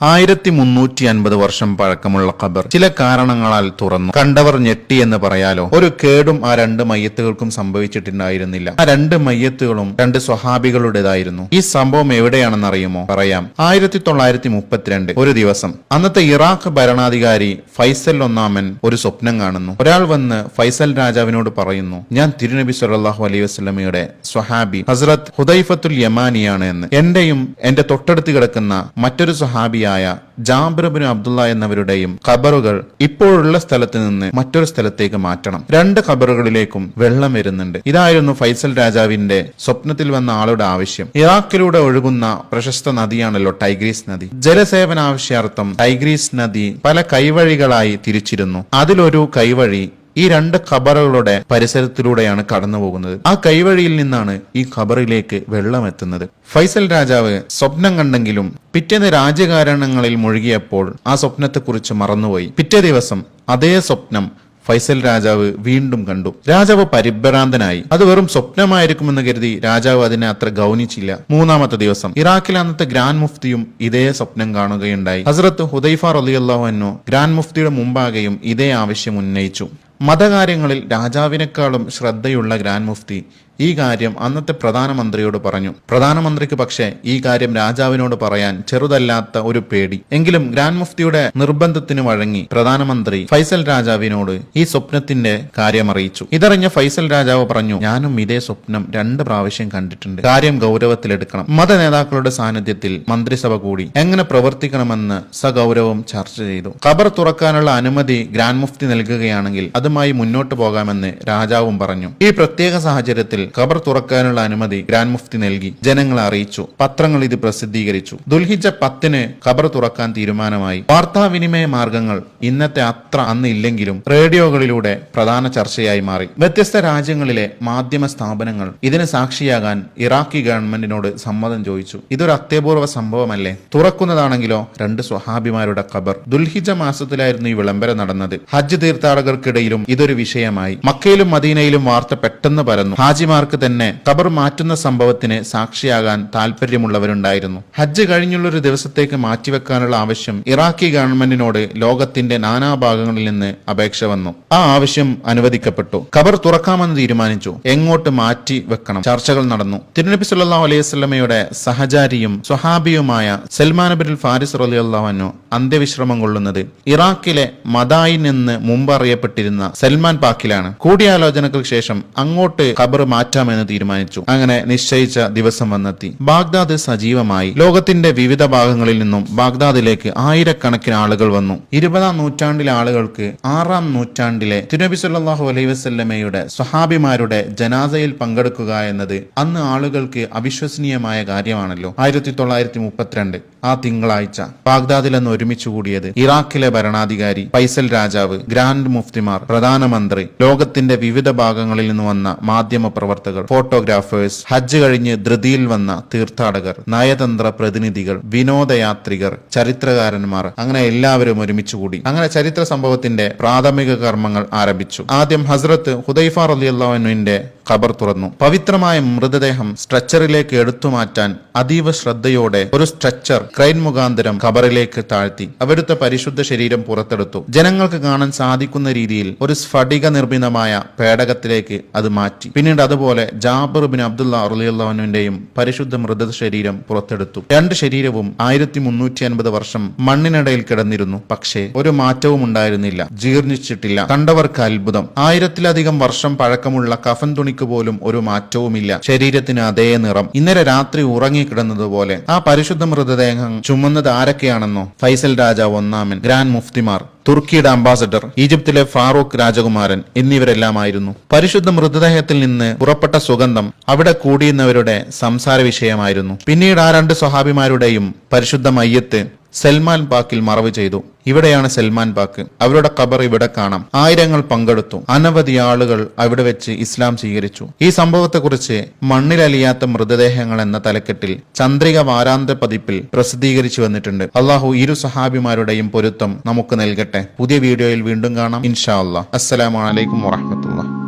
ആയിരത്തി മുന്നൂറ്റി അൻപത് വർഷം പഴക്കമുള്ള ഖബർ ചില കാരണങ്ങളാൽ തുറന്നു. കണ്ടവർ ഞെട്ടി എന്ന് പറയാലോ? ഒരു കേടും ആ രണ്ട് മയ്യത്തുകൾക്കും സംഭവിച്ചിട്ടുണ്ടായിരുന്നില്ല. ആ രണ്ട് മയ്യത്തുകളും രണ്ട് സ്വഹാബികളുടേതായിരുന്നു. ഈ സംഭവം എവിടെയാണെന്ന് അറിയുമോ? പറയാം. ആയിരത്തി തൊള്ളായിരത്തി മുപ്പത്തിരണ്ട് ഒരു ദിവസം. അന്നത്തെ ഇറാഖ് ഭരണാധികാരി ഫൈസൽ ഒന്നാമൻ ഒരു സ്വപ്നം കാണുന്നു. ഒരാൾ വന്ന് ഫൈസൽ രാജാവിനോട് പറയുന്നു ഞാൻ തിരുനബി സുല്ലാഹു അലൈഹി വസല്ലമയുടെ സ്വഹാബി ഹസ്രത് ഹുദൈഫത്തുൽ യമാനിയാണ് എന്ന്. എന്റെയും എന്റെ തൊട്ടടുത്ത് കിടക്കുന്ന മറ്റൊരു സ്വഹാബിയായ ജാബിറബിന് അബ്ദുള്ള എന്നവരുടെയും ഖബറുകൾ ഇപ്പോഴുള്ള സ്ഥലത്ത് നിന്ന് മറ്റൊരു സ്ഥലത്തേക്ക് മാറ്റണം. രണ്ട് ഖബറുകളിലേക്കും വെള്ളം വരുന്നുണ്ട്. ഇതായിരുന്നു ഫൈസൽ രാജാവിന്റെ സ്വപ്നത്തിൽ വന്ന ആളുടെ ആവശ്യം. ഇറാഖിലൂടെ ഒഴുകുന്ന പ്രശസ്ത നദിയാണല്ലോ ടൈഗ്രീസ് നദി. ജലസേവന ആവശ്യാർത്ഥം ടൈഗ്രീസ് നദി പല കൈവഴികളായി തിരിച്ചിരുന്നു. അതിലൊരു കൈവഴി ഈ രണ്ട് ഖബറുകളുടെ പരിസരത്തിലൂടെയാണ് കടന്നു പോകുന്നത് ആ കൈവഴിയിൽ നിന്നാണ് ഈ ഖബറിലേക്ക് വെള്ളം എത്തുന്നത് ഫൈസൽ രാജാവ് സ്വപ്നം കണ്ടെങ്കിലും പിറ്റേന്ന് രാജകാരണങ്ങളിൽ മുഴുകിയപ്പോൾ ആ സ്വപ്നത്തെക്കുറിച്ച് മറന്നുപോയി. പിറ്റേ ദിവസം അതേ സ്വപ്നം ഫൈസൽ രാജാവ് വീണ്ടും കണ്ടു. രാജാവ് പരിഭ്രാന്തനായി. അത് വെറും സ്വപ്നമായിരിക്കുമെന്ന് കരുതി രാജാവ് അതിനെ അത്ര ഗൗനിച്ചില്ല. മൂന്നാമത്തെ ദിവസം ഇറാഖിലെ അന്നത്തെ ഗ്രാൻഡ് മുഫ്തിയും ഇതേ സ്വപ്നം കാണുകയുണ്ടായി. ഹസ്രത്ത് ഹുദൈഫ റലിയല്ലാഹു അന്നു ഗ്രാൻഡ് മുഫ്തിയുടെ മുമ്പാകെയും ഇതേ ആവശ്യം ഉന്നയിച്ചു. മതകാര്യങ്ങളിൽ രാജാവിനേക്കാളും ശ്രദ്ധയുള്ള ഗ്രാൻഡ് മുഫ്തി ഈ കാര്യം അന്നത്തെ പ്രധാനമന്ത്രിയോട് പറഞ്ഞു. പ്രധാനമന്ത്രിക്ക് പക്ഷേ ഈ കാര്യം രാജാവിനോട് പറയാൻ ചെറുതല്ലാത്ത ഒരു പേടി. എങ്കിലും ഗ്രാൻഡ് മുഫ്തിയുടെ നിർബന്ധത്തിന് വഴങ്ങി പ്രധാനമന്ത്രി ഫൈസൽ രാജാവിനോട് ഈ സ്വപ്നത്തിന്റെ കാര്യം അറിയിച്ചു ഇതറിഞ്ഞ ഫൈസൽ രാജാവ് പറഞ്ഞു ഞാനും ഇതേ സ്വപ്നം രണ്ട് പ്രാവശ്യം കണ്ടിട്ടുണ്ട്. കാര്യം ഗൗരവത്തിലെടുക്കണം. മത നേതാക്കളുടെ സാന്നിധ്യത്തിൽ മന്ത്രിസഭ കൂടി എങ്ങനെ പ്രവർത്തിക്കണമെന്ന് സഗൗരവം ചർച്ച ചെയ്തു. ഖബർ തുറക്കാനുള്ള അനുമതി ഗ്രാൻഡ് മുഫ്തി നൽകുകയാണെങ്കിൽ അതുമായി മുന്നോട്ട് പോകാമെന്ന് രാജാവും പറഞ്ഞു. ഈ പ്രത്യേക സാഹചര്യത്തിൽ ഖബർ തുറക്കാനുള്ള അനുമതി ഗ്രാൻഡ് മുഫ്തി നൽകി. ജനങ്ങളെ അറിയിച്ചു. പത്രങ്ങൾ ഇത് പ്രസിദ്ധീകരിച്ചു. ദുൽഹിജ പത്തിന് ഖബർ തുറക്കാൻ തീരുമാനമായി. വാർത്താവിനിമയ മാർഗങ്ങൾ ഇന്നത്തെ അത്ര അന്ന് ഇല്ലെങ്കിലും റേഡിയോകളിലൂടെ പ്രധാന ചർച്ചയായി മാറി. വ്യത്യസ്ത രാജ്യങ്ങളിലെ മാധ്യമ സ്ഥാപനങ്ങൾ ഇതിന് സാക്ഷിയാകാൻ ഇറാഖി ഗവൺമെന്റിനോട് സമ്മതം ചോദിച്ചു. ഇതൊരു അത്യപൂർവ സംഭവമല്ലേ? തുറക്കുന്നതാണെങ്കിലോ? രണ്ട് സ്വഹാബിമാരുടെ ഖബർ. ദുൽഹിജ മാസത്തിലായിരുന്നു ഈ വിളംബരം നടന്നത്. ഹജ്ജ് തീർത്ഥാടകർക്കിടയിലും ഇതൊരു വിഷയമായി. മക്കയിലും മദീനയിലും വാർത്ത പെട്ടെന്ന് പരന്നു. ഹാജിമാർക്ക് തന്നെ ഖബർ മാറ്റുന്ന സംഭവത്തിന് സാക്ഷിയാകാൻ താല്പര്യമുള്ളവരുണ്ടായിരുന്നു ഹജ്ജ് കഴിഞ്ഞുള്ള ഒരു ദിവസത്തേക്ക് മാറ്റിവെക്കാനുള്ള ആവശ്യം ഇറാഖി ഗവൺമെന്റിനോട് ലോകത്തിന്റെ നാനാഭാഗങ്ങളിൽ നിന്ന് അപേക്ഷ വന്നു. ആ ആവശ്യം അനുവദിക്കപ്പെട്ടു. ഖബർ തുറക്കാമെന്ന് തീരുമാനിച്ചു. എങ്ങോട്ട് മാറ്റി വെക്കണം? ചർച്ചകൾ നടന്നു. തിരുനബി സല്ലല്ലാഹു അലൈഹി വസല്ലമയുടെ സഹചാരിയും സ്വഹാബിയുമായ സൽമാൻ ബിൻ ഫാരിസ് റളിയല്ലാഹു അന്ത്യവിശ്രമം കൊള്ളുന്നത് ഇറാഖിലെ മദായി നിന്ന് മുമ്പ് അറിയപ്പെട്ടിരുന്ന സൽമാൻ പാക്കിലാണ്. കൂടിയാലോചനകൾക്ക് ശേഷം അങ്ങോട്ട് ഖബർ മാറ്റി മാറ്റാമെന്ന് തീരുമാനിച്ചു. അങ്ങനെ നിശ്ചയിച്ച ദിവസം വന്നെത്തി. ബാഗ്ദാദ് സജീവമായി. ലോകത്തിന്റെ വിവിധ ഭാഗങ്ങളിൽ നിന്നും ബാഗ്ദാദിലേക്ക് ആയിരക്കണക്കിന് ആളുകൾ വന്നു. ഇരുപതാം നൂറ്റാണ്ടിലെ ആളുകൾക്ക് ആറാം നൂറ്റാണ്ടിലെ തിരുനബി സല്ലാഹു അലൈഹി വസ്ല്ലമയുടെ സ്വഹാബിമാരുടെ ജനാസയിൽ പങ്കെടുക്കുക എന്നത് അന്ന് ആളുകൾക്ക് അവിശ്വസനീയമായ കാര്യമാണല്ലോ. ആയിരത്തി തൊള്ളായിരത്തി മുപ്പത്തിരണ്ട് ആ തിങ്കളാഴ്ച ബാഗ്ദാദിൽ അന്ന് ഒരുമിച്ച് കൂടിയത് ഇറാഖിലെ ഭരണാധികാരി ഫൈസൽ രാജാവ് ഗ്രാൻഡ് മുഫ്തിമാർ പ്രധാനമന്ത്രി ലോകത്തിന്റെ വിവിധ ഭാഗങ്ങളിൽ നിന്ന് വന്ന മാധ്യമ പ്രവർത്തകർ ഫോട്ടോഗ്രാഫേഴ്സ് ഹജ്ജ് കഴിഞ്ഞ് ധൃതിയിൽ വന്ന തീർത്ഥാടകർ നയതന്ത്ര പ്രതിനിധികൾ വിനോദയാത്രികർ ചരിത്രകാരന്മാർ അങ്ങനെ എല്ലാവരും ഒരുമിച്ച് കൂടി. അങ്ങനെ ചരിത്ര സംഭവത്തിന്റെ പ്രാഥമിക കർമ്മങ്ങൾ ആരംഭിച്ചു. ആദ്യം ഹസ്രത്ത് ഹുദൈഫ റലിയുള്ളവനുവിന്റെ ഖബർ തുറന്നു. പവിത്രമായ മൃതദേഹം സ്ട്രെച്ചറിലേക്ക് എടുത്തു മാറ്റാൻ അതീവ ശ്രദ്ധയോടെ ഒരു സ്ട്രെച്ചർ ക്രൈൻ മുഖാന്തരം ഖബറിലേക്ക് താഴ്ത്തി. അവിടുത്തെ പരിശുദ്ധ ശരീരം പുറത്തെടുത്തു. ജനങ്ങൾക്ക് കാണാൻ സാധിക്കുന്ന രീതിയിൽ ഒരു സ്ഫടിക നിർമ്മിതമായ പേടകത്തിലേക്ക് അത് മാറ്റി. പിന്നീട് അതുപോലെ ജാബിർ ബിൻ അബ്ദുള്ള അറുലിയുള്ളവനുവിന്റെയും പരിശുദ്ധ മൃത ശരീരം പുറത്തെടുത്തു. രണ്ട് ശരീരവും ആയിരത്തി മുന്നൂറ്റി അൻപത് വർഷം മണ്ണിനിടയിൽ കിടന്നിരുന്നു. പക്ഷേ ഒരു മാറ്റവും ഉണ്ടായിരുന്നില്ല. ജീർണിച്ചിട്ടില്ല. കണ്ടവർക്ക് അത്ഭുതം. ആയിരത്തിലധികം വർഷം പഴക്കമുള്ള കഫൻ തുണിക്ക് പോലും ഒരു മാറ്റവുമില്ല. ശരീരത്തിന് അതേ നിറം. ഇന്നലെ രാത്രി ഉറങ്ങിക്കിടന്നതുപോലെ ആ പരിശുദ്ധ മൃതദേഹം ചുമന്നത് ആരൊക്കെയാണെന്നോ? ഫൈസൽ രാജാവ് ഒന്നാമൻ ഗ്രാൻഡ് മുഫ്തിമാർ തുർക്കിയുടെ അംബാസഡർ ഈജിപ്തിലെ ഫാറൂഖ് രാജകുമാരൻ എന്നിവരെല്ലാമായിരുന്നു. പരിശുദ്ധ മൃതദേഹത്തിൽ നിന്ന് പുറപ്പെട്ട സുഗന്ധം അവിടെ കൂടിയുന്നവരുടെ സംസാര വിഷയമായിരുന്നു പിന്നീട് ആ രണ്ട് സ്വഹാബിമാരുടെയും പരിശുദ്ധ മയ്യത്ത് സൽമാൻ പാക്കിൽ മറവ് ചെയ്തു. ഇവിടെയാണ് സൽമാൻ പാക്ക്. അവരുടെ ഖബർ ഇവിടെ കാണാം. ആയിരങ്ങൾ പങ്കെടുത്തു. അനവധി ആളുകൾ അവിടെ വെച്ച് ഇസ്ലാം സ്വീകരിച്ചു. ഈ സംഭവത്തെക്കുറിച്ച് മണ്ണിലലിയാത്ത മൃതദേഹങ്ങൾ എന്ന തലക്കെട്ടിൽ ചന്ദ്രിക വാരാന്ത പതിപ്പിൽ പ്രസിദ്ധീകരിച്ചു വന്നിട്ടുണ്ട്. അള്ളാഹു ഇരു സഹാബിമാരുടെയും പൊരുത്തം നമുക്ക് നൽകട്ടെ. പുതിയ വീഡിയോയിൽ വീണ്ടും കാണാം. ഇൻഷാ അള്ളാഹ് അസ്സലാമലൈക്കും വറഹമത്തുള്ള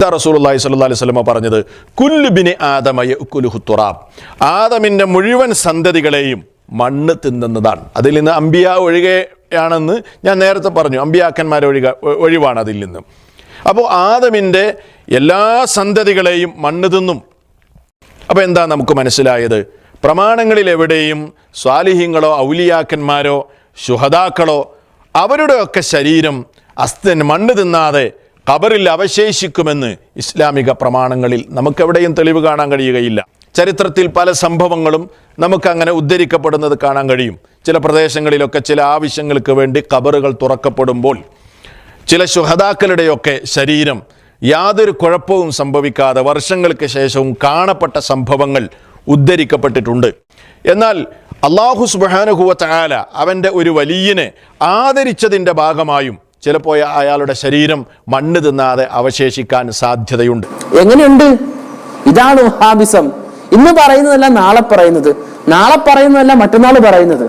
ഇതാ റസൂലുള്ളാഹി സ്വല്ലല്ലാഹി അലൈഹി വസല്ലമ പറഞ്ഞത്? കുല്ലുബിന് ആദമയ കുലുഹുത്തുറാബ് ആദമിന്റെ മുഴുവൻ സന്തതികളെയും മണ്ണ് തിന്നുന്നതാണ്. അതിൽ നിന്ന് അമ്പിയ ഒഴികെയാണെന്ന് ഞാൻ നേരത്തെ പറഞ്ഞു. അമ്പിയാക്കന്മാർ ഒഴിക ഒഴിവാണ് അതിൽ നിന്ന്. അപ്പോൾ ആദമിന്റെ എല്ലാ സന്തതികളെയും മണ്ണ് തിന്നും. അപ്പോൾ എന്താ നമുക്ക് മനസ്സിലായത്? പ്രമാണങ്ങളിൽ എവിടെയും സ്വാലിഹ്യങ്ങളോ ഔലിയാക്കന്മാരോ ശുഹദാക്കളോ അവരുടെയൊക്കെ ശരീരം അസ്ഥൻ മണ്ണ് തിന്നാതെ ഖബറിൽ അവശേഷിക്കുമെന്ന് ഇസ്ലാമിക പ്രമാണങ്ങളിൽ നമുക്കെവിടെയും തെളിവ് കാണാൻ കഴിയുകയില്ല. ചരിത്രത്തിൽ പല സംഭവങ്ങളും നമുക്കങ്ങനെ ഉദ്ധരിക്കപ്പെടുന്നത് കാണാൻ കഴിയും. ചില പ്രദേശങ്ങളിലൊക്കെ ചില ആവശ്യങ്ങൾക്ക് വേണ്ടി ഖബറുകൾ തുറക്കപ്പെടുമ്പോൾ ചില ശുഹതാക്കളുടെയൊക്കെ ശരീരം യാതൊരു കുഴപ്പവും സംഭവിക്കാതെ വർഷങ്ങൾക്ക് ശേഷവും കാണപ്പെട്ട സംഭവങ്ങൾ ഉദ്ധരിക്കപ്പെട്ടിട്ടുണ്ട്. എന്നാൽ അള്ളാഹു സുബാനുഹുവ ചായാല അവന്റെ ഒരു വലിയനെ ആദരിച്ചതിന്റെ ഭാഗമായും ചിലപ്പോൾ അയാളുടെ ശരീരം മണ്ണ് തിന്നാതെ അവശേഷിക്കാൻ സാധ്യതയുണ്ട്. എങ്ങനെയുണ്ട്? ഇതാണ് വഹാബിസം ഇന്ന് പറയുന്നതല്ല നാളെ പറയുന്നത്. നാളെ പറയുന്നതല്ല മറ്റന്നാൾ പറയുന്നത്.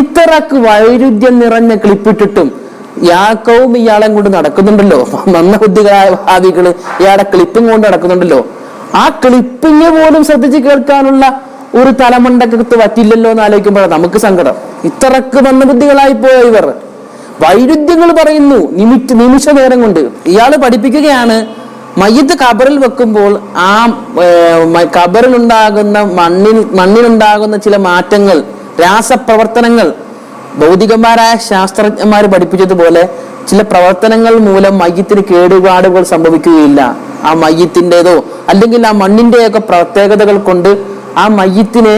ഇത്രക്ക് വൈരുദ്ധ്യം നിറഞ്ഞ ക്ലിപ്പിട്ടിട്ടും യാക്കവും ഇയാളെ കൊണ്ട് നടക്കുന്നുണ്ടല്ലോ. മന്ദബുദ്ധികളായ വഹാബികൾ ഇയാളെ ക്ലിപ്പും കൊണ്ട് നടക്കുന്നുണ്ടല്ലോ. ആ ക്ലിപ്പിങ് പോലും ശ്രദ്ധിച്ച് കേൾക്കാനുള്ള ഒരു തലമുണ്ടക്കത്ത് പറ്റില്ലല്ലോ എന്ന് ആലോചിക്കുമ്പോഴാണ് നമുക്ക് സങ്കടം. ഇത്രക്ക് മന്ദബുദ്ധികളായി പോയ ഇവർ? വൈരുദ്ധ്യങ്ങൾ പറയുന്നു. നിമിറ്റ് നിമിഷ നേരം കൊണ്ട്. ഇയാൾ പഠിപ്പിക്കുകയാണ് മയ്യത്ത് കബറിൽ വെക്കുമ്പോൾ ആ കബറിലുണ്ടാകുന്ന മണ്ണിൽ മണ്ണിലുണ്ടാകുന്ന ചില മാറ്റങ്ങൾ രാസപ്രവർത്തനങ്ങൾ ഭൗതികന്മാരായ ശാസ്ത്രജ്ഞന്മാർ പഠിപ്പിച്ചതുപോലെ ചില പ്രവർത്തനങ്ങൾ മൂലം മയ്യത്തിന് കേടുപാടുകൾ സംഭവിക്കുകയില്ല. ആ മയ്യത്തിന്റെതോ അല്ലെങ്കിൽ ആ മണ്ണിന്റെയൊക്കെ പ്രത്യേകതകൾ കൊണ്ട് ആ മയ്യത്തിനെ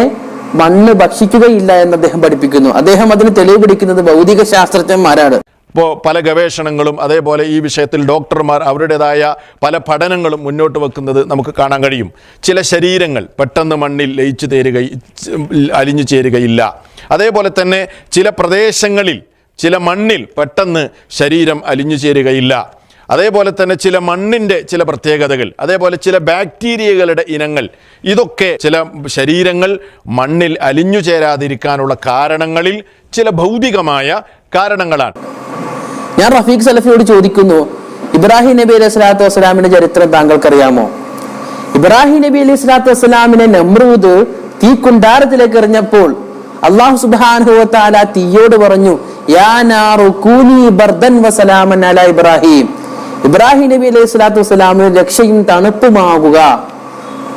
മണ്ണ് ഭക്ഷിക്കുകയില്ല എന്ന് അദ്ദേഹം പഠിപ്പിക്കുന്നു. അദ്ദേഹം അതിന് തെളിവ് പിടിക്കുന്നത് ഭൗതിക ശാസ്ത്രജ്ഞന്മാരാണ്. ഇപ്പോൾ പല ഗവേഷണങ്ങളും അതേപോലെ ഈ വിഷയത്തിൽ ഡോക്ടർമാർ അവരുടേതായ പല പഠനങ്ങളും മുന്നോട്ട് വെക്കുന്നത് നമുക്ക് കാണാൻ കഴിയും. ചില ശരീരങ്ങൾ പെട്ടെന്ന് മണ്ണിൽ ലയിച്ചു തേരുക അലിഞ്ഞു ചേരുകയില്ല. അതേപോലെ തന്നെ ചില പ്രദേശങ്ങളിൽ ചില മണ്ണിൽ പെട്ടെന്ന് ശരീരം അലിഞ്ഞു ചേരുകയില്ല. അതേപോലെ തന്നെ ചില മണ്ണിന്റെ ചില പ്രത്യേകതകൾ അതേപോലെ ചില ബാക്ടീരിയകളുടെ ഇനങ്ങൾ ഇതൊക്കെ ചില ശരീരങ്ങൾ മണ്ണിൽ അലിഞ്ഞു ചേരാതിരിക്കാനുള്ള കാരണങ്ങളിൽ ചില ഭൗതികമായ കാരണങ്ങളാണ്. ഞാൻ റഫീഖ് സലഫിയോട് ചോദിക്കുന്നു ഇബ്രാഹിം നബി അലൈഹി സ്വലാത്തു വസ്സലാമിന്റെ ചരിത്രം താങ്കൾക്കറിയാമോ? ഇബ്രാഹിം നബി അലൈഹി സ്വലാത്തു വസ്സലാമിനെ നമ്രൂദ് തീ കുണ്ടാരത്തിലേക്ക് എറിഞ്ഞപ്പോൾ അള്ളാഹു സുബാനുഹത്താല തീയോട് പറഞ്ഞു യാ ബർദൻ വസലാമൻ അല ഇബ്രാഹിം. ഇബ്രാഹിം നബി അലൈഹി സ്വലാത്തു വസ്സലാമിന് രക്ഷയും തണുപ്പുമാകുക.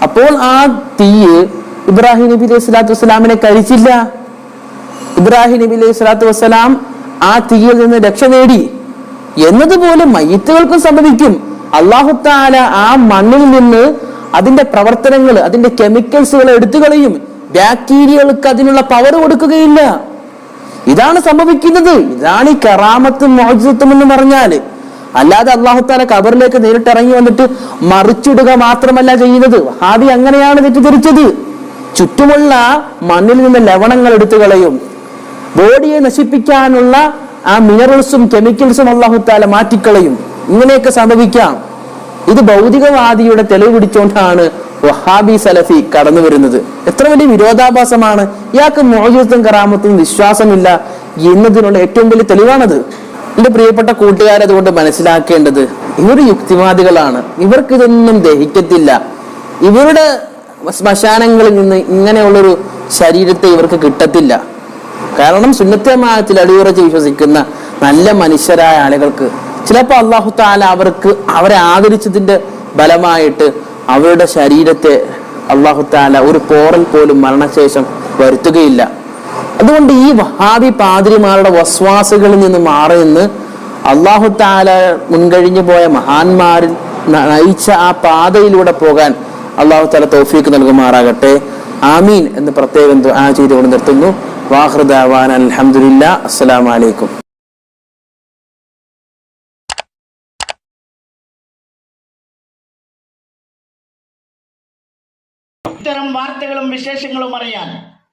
അപ്പോൾ ആ തീ ഇബ്രാഹിം നബി അലൈഹി സ്വലാത്തു വസ്സലാമിനെ കഴിച്ചില്ല. ഇബ്രാഹിം നബി അലൈഹി സ്വലാത്തു വസ്സലാം ആ തീയിൽ നിന്ന് രക്ഷ നേടി. എന്നതുപോലെ മയ്യത്തുകൾക്കും സംഭവിക്കും. അള്ളാഹു താല ആ മണ്ണിൽ നിന്ന് അതിന്റെ പ്രവർത്തനങ്ങൾ അതിന്റെ കെമിക്കൽസുകൾ എടുത്തു കളയും ബാക്ടീരിയകൾക്ക് അതിനുള്ള പവർ കൊടുക്കുകയില്ല. ഇതാണ് സംഭവിക്കുന്നത്. ഇതാണ് ഈ കറാമത്തും മോചിതത്വം എന്ന് പറഞ്ഞാൽ അല്ലാതെ അള്ളാഹു താല കബറിലേക്ക് നേരിട്ട് ഇറങ്ങി വന്നിട്ട് മറിച്ചിടുക മാത്രമല്ല ചെയ്യുന്നത്. ഹാദി അങ്ങനെയാണ് തെറ്റിദ്ധരിച്ചത്. ചുറ്റുമുള്ള മണ്ണിൽ നിന്ന് ലവണങ്ങൾ എടുത്തു കളയും. ബോഡിയെ നശിപ്പിക്കാനുള്ള ആ മിനറൽസും കെമിക്കൽസും അള്ളാഹു താല മാറ്റിക്കളയും. ഇങ്ങനെയൊക്കെ സംഭവിക്കാം. ഇത് ഭൗതികവാദിയുടെ തെളിവ് പിടിച്ചുകൊണ്ടാണ് വഹാബി സലഫി കടന്നു വരുന്നത്. എത്ര വലിയ വിരോധാഭാസമാണ്. ഇയാൾക്ക് മോചിത്വം കറാമത്തും വിശ്വാസമില്ല എന്നതിനുള്ള ഏറ്റവും വലിയ തെളിവാണത്. എന്റെ പ്രിയപ്പെട്ട കൂട്ടുകാരതുകൊണ്ട് മനസ്സിലാക്കേണ്ടത് ഇവർ യുക്തിവാദികളാണ്. ഇവർക്ക് ഇതൊന്നും ദഹിക്കത്തില്ല. ഇവരുടെ ശ്മശാനങ്ങളിൽ നിന്ന് ഇങ്ങനെയുള്ളൊരു ശരീരത്തെ ഇവർക്ക് കിട്ടത്തില്ല. കാരണം സുന്നത്തമായത്തിൽ അടിയുറച്ച് വിശ്വസിക്കുന്ന നല്ല മനുഷ്യരായ ആളുകൾക്ക് ചിലപ്പോൾ അള്ളാഹു താല അവർക്ക് അവരെ ആദരിച്ചതിന്റെ ഫലമായിട്ട് അവരുടെ ശരീരത്തെ അള്ളാഹു താല ഒരു പോറൽ പോലും മരണശേഷം വരുത്തുകയില്ല. അതുകൊണ്ട് ഈ വഹാബി പാതിരിമാരുടെ വസ്വാസുകളിൽ നിന്ന് മാറി നിന്ന് അള്ളാഹു താല മുൻകഴിഞ്ഞു പോയ മഹാന്മാരിൽ നയിച്ച ആ പാതയിലൂടെ പോകാൻ അള്ളാഹു താല തൗഫീക്ക് നൽകുമാറാകട്ടെ. ആമീൻ എന്ന് പ്രത്യേകം ദുആ ചെയ്തുകൊണ്ട് നിർത്തുന്നു. വാഹൃദാവാൻ അലഹമുല്ല അസ്സലാമു അലൈക്കും. ഇത്തരം വാർത്തകളും വിശേഷങ്ങളും അറിയാൻ